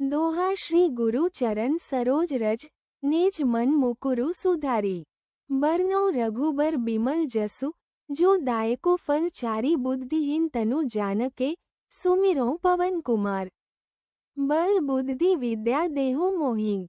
દોહા શ્રી ગુરુ ચરણ સરોજ રજ, નિજ મન મુકુરુ સુધારી. બરનો રઘુબર બિમલ જસુ, જો દાયકો ફલ ચારી બુદ્ધિહીન તનુ જાનકે, સુમિરો પવન કુમાર. બલ બુદ્ધિ વિદ્યા દેહો મોહિંગ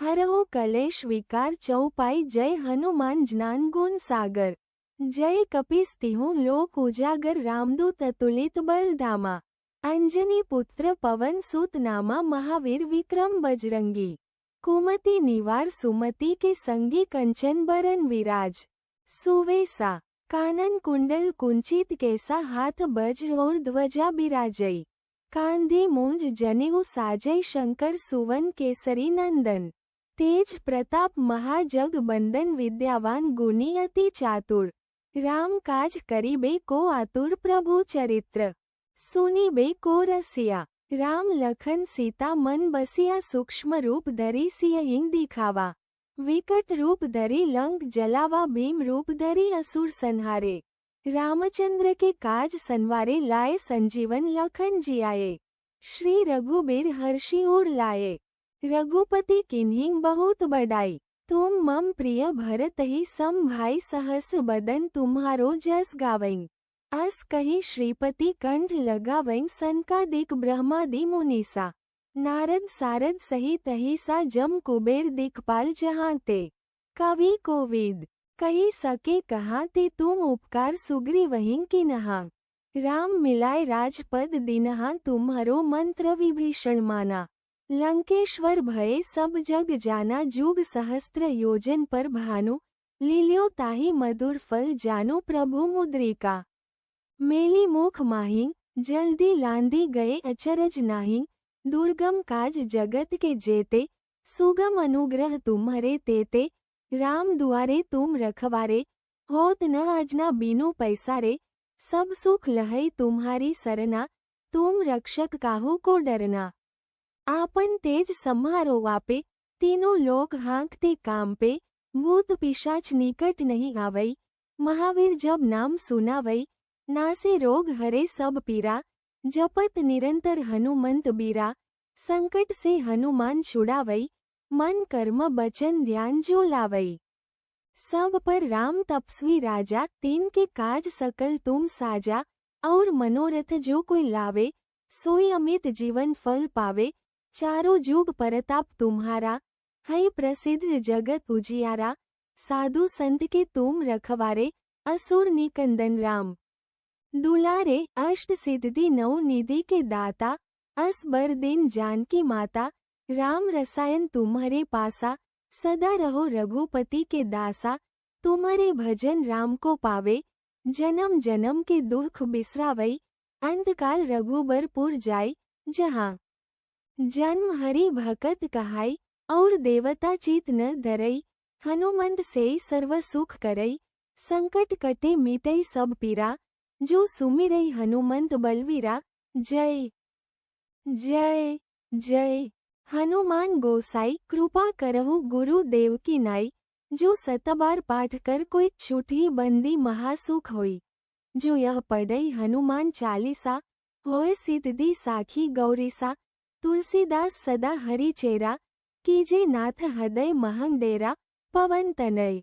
હરહો કલેશ વિકાર ચૌપાઈ જય હનુમાન જ્ઞાન ગુણ સાગર. જય કપિસ્તિહુ લોક ઉજાગર રામદૂત અતુલિત બલધામા. અંજની પુત્ર પવન સુત મહાવીર વિક્રમ બજરંગી. કુમતી નિવાર સુમતિ કે સંગી કંચન બરન વિરાજ. સુવેસા, કાનન કુંડલ કુંચિત કેસા હાથ બજ ઓર ધ્વજા બિરાજઈ કાંધી મૂંજ જનેઉ સાજય શંકર સુવન કેસરી નંદન. તેજ પ્રતાપ મહાજગ બંદન વિદ્યાવાન ગુની અતિ ચાતુર. રામ કાજ કરીબે કો આતુર પ્રભુ ચરિત્ર. સુની બે કો રસિયા રામ લખન સીતા મન બસિયા સૂક્ષ્મ રૂપ ધરી સિંહ દિખાવા વિકટ રૂપ ધરી લંક જલાવા ભીમ રૂપ ધરી અસુર સંહારે રામચંદ્ર કે કાજ સંવારે લાય સંજીવન લખન जियाए श्री रघुबीर हर्षि उर लाए रघुपति किन्हीं बहुत बड़ाई तुम मम प्रिय भरत ही सम भाई सहस्र बदन तुम्हारो जस गावई अस कही श्रीपति कंठ लगावई सनकादिक ब्रह्मादि मुनीसा नारद सारद सहित सा जम कुबेर दिखपाल जहाँ ते। कवि कोविद कही सके कहाँ ते तुम उपकार सुग्री वहीं की नहा। राम मिलाय राजपद दिनहा तुम्हारो मंत्र विभीषण माना। लंकेश्वर भये सब जग जाना जुग सहस्त्र योजन पर भानु। लील्यो ताही मधुर फल जानो प्रभु मुद्रिका। मेली मुख माही, जल्दी लांदी गए अचरज नाही। दुर्गम काज जगत के जेते, सुगम अनुग्रह तुम्हारे तेते। राम दुआरे तुम रखवारे, होत न अजना बीनो पैसा रे सब सुख लहई तुम्हारी सरना, तुम रक्षक काहू को डरना। आपन तेज सम्हारो वापे, तीनों लोग हाँकते काम पे भूत पिशाच निकट नहीं आवई महावीर जब नाम सुनावई नासे रोग हरे सब पीरा, जपत निरंतर हनुमंत बीरा। संकट से हनुमान छुड़ावई मन कर्म बचन ध्यान जो लावई सब पर राम तपस्वी राजा, तीन के काज सकल तुम साजा। और मनोरथ जो कोई लावे, सोई अमित जीवन फल पावे। चारों जुग परताप तुम्हारा, है प्रसिद्ध जगत उजियारा। साधु संत के तुम रखवारे, असुर निकंदन राम। दुलारे अष्ट सिद्धि नौ निधि के दाता, अस बर दिन जानकी माता, राम रसायन तुम्हारे पासा, सदा रहो रघुपति के दासा, तुम्हारे भजन राम को पावे, जन्म जन्म के दुख बिसरावई अंतकाल रघुबरपुर जाय, जहाँ जन्म हरि भकत कहाई और देवता चित न धरई, हनुमंत से सर्व सुख करई, संकट कटे मिटई सब पीरा जो सुमिरई हनुमंत बलवीरा। जय। जय। जय। हनुमान गोसाई, कृपा करहु गुरु देव की नाई। जो सतबार पाठ कर कोई छुटी बंदी महासुख होई। जो यह पढ़ई हनुमान चालीसा होए सिद्धि साखी गौरीसा। तुलसीदास सदा हरि चेरा। कीजे नाथ हृदय महंग डेरा पवन तनय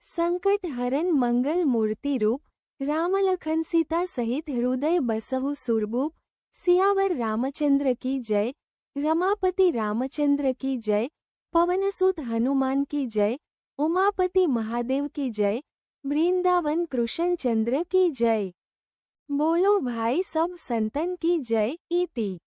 संकट हरन मंगल मूर्ति रूप। रामलखन सीता सहित हृदय बसहु सुरबूप सियावर रामचंद्र की जय, रमापति रामचंद्र की जय, पवनसुत हनुमान की जय, उमापति महादेव की जय, वृंदावन कृष्ण चंद्र की जय। बोलो भाई सब संतन की जय इति